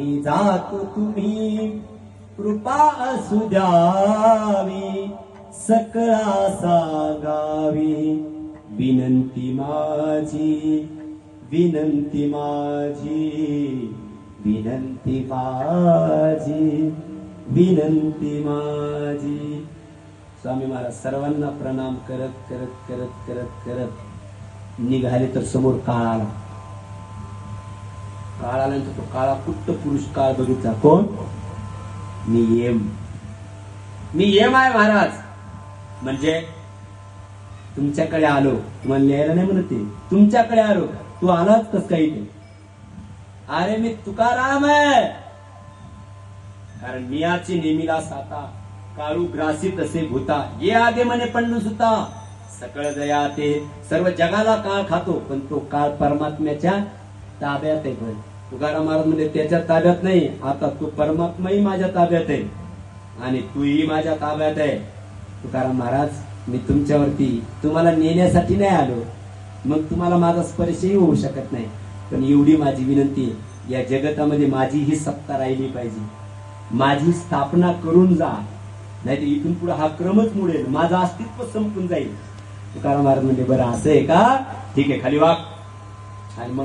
मी जातो तुम्ही. कृपा असू द्यावी सकळा सागावी विनंती माझी विनंती माझी विनंती माझी विनंती माझी. स्वामी महाराज सर्वांना प्रणाम करत करत करत करत करत. निघाले तर समोर काळ आला काळ तो काळा कुट्ट पुरुष काळ बघितला. कोण? मी येम मी येम आहे महाराज. म्हणजे तुमच्याकडे आलो. तुम्हाला लिहायला नाही म्हणत तुमच्याकडे आलो. तू आलाच कस काही ते अरे मी तुकाराम आहे. कारण मियाची नेमीला साता काळू ग्रासी तसे भूता. ये आगे म्हणे पण सुता सकळ दया ते. सर्व जगाला काळ खातो. पण तो काळ परमात्म्याच्या ताब्यात आहे पण तुकाराम महाराज म्हणजे त्याच्या ताब्यात नाही. आता तू परमात्माही माझ्या ताब्यात आहे. आणि तूही माझ्या ताब्यात आहे. तुकाराम महाराज मी तुमच्यावरती तुम्हाला नेण्यासाठी नाही आलो. मग तुम्हाला माझा स्पर्शही होऊ शकत नाही. पण एवढी माझी विनंती या जगतामध्ये माझी ही सत्ता राहिली पाहिजे. माझी स्थापना करून जा. नाहीतर इथून पुढे हा क्रमच मुडेल. माझं अस्तित्व संपून जाईल. तुकाराम महाराज म्हणजे बरं असं आहे का? ठीक आहे खाली वाग आणि मग